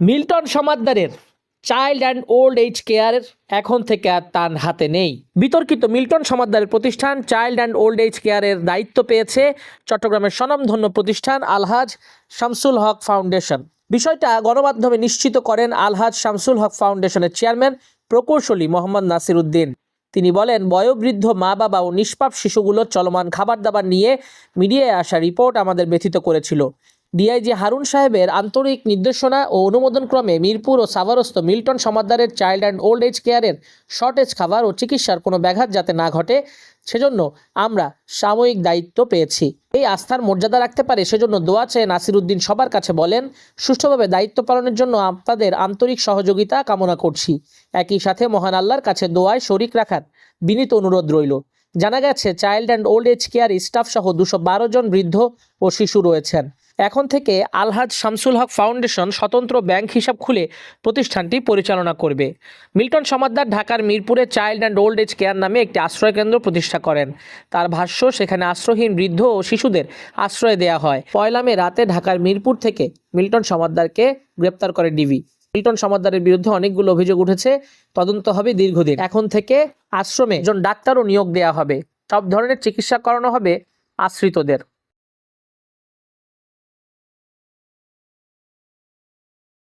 Milton সমাদ্দারের child and old age care এখন থেকে আর তার হাতে নেই। বিতর্কিত মিল্টন সমাদ্দারের প্রতিষ্ঠান চাইল্ড অ্যান্ড ওল্ড এজ কেয়ারের দায়িত্ব পেয়েছে চট্টগ্রামের স্বনামধন্য প্রতিষ্ঠান আলহাজ শামসুল হক ফাউন্ডেশন। বিষয়টা গণমাধ্যমে নিশ্চিত করেন আলহাজ শামসুল হক ফাউন্ডেশনের চেয়ারম্যান প্রকৌশলী মোহাম্মদ নাসির উদ্দিন। তিনি বলেন, বয়োবৃদ্ধ মা বাবা ও নিষ্পাপ শিশুগুলোর চলমান খাবার দাবার নিয়ে মিডিয়ায় আসা রিপোর্ট আমাদের ব্যথিত করেছিল। ডিআইজি হারুন সাহেবের আন্তরিক নির্দেশনা ও অনুমোদনক্রমে মিরপুর ও সাভারস্থ মিল্টন সমাদ্দারের চাইল্ড অ্যান্ড ওল্ড এজ কেয়ারের শর্টেজ খাবার ও চিকিৎসার কোনো ব্যাঘাত যাতে না ঘটে, সেজন্য আমরা সাময়িক দায়িত্ব পেয়েছি। এই আস্থার মর্যাদা রাখতে পারে সেজন্য দোয়া চেয়ে নাসিরুদ্দিন সবার কাছে বলেন, সুষ্ঠুভাবে দায়িত্ব পালনের জন্য আপনাদের আন্তরিক সহযোগিতা কামনা করছি। একই সাথে মহান আল্লাহর কাছে দোয়ায় শরিক রাখার বিনীত অনুরোধ রইল। জানা গেছে, child and old age care staff সহ দুশো জন বৃদ্ধ ও শিশু রয়েছেন। এখন থেকে আলহাজ শামসুল হক ফাউন্ডেশন স্বতন্ত্র ব্যাংক হিসাব খুলে প্রতিষ্ঠানটি পরিচালনা করবে। মিল্টন সমাদ্দার ঢাকার মিরপুরে child and old age care নামে একটি আশ্রয়কেন্দ্র প্রতিষ্ঠা করেন। তার ভাষ্য, সেখানে আশ্রয়হীন বৃদ্ধ ও শিশুদের আশ্রয় দেয়া হয়। পয়লা মে রাতে ঢাকার মিরপুর থেকে মিল্টন সমাদ্দারকে গ্রেপ্তার করে ডিবি। মিল্টন সমাদ্দারের বিরুদ্ধে অনেকগুলো অভিযোগ উঠেছে। তদন্ত হবে দীর্ঘদিন। এখন থেকে আশ্রমে একজন ডাক্তারও নিয়োগ দেওয়া হবে। সব ধরনের চিকিৎসা করানো হবে আশ্রিতদের।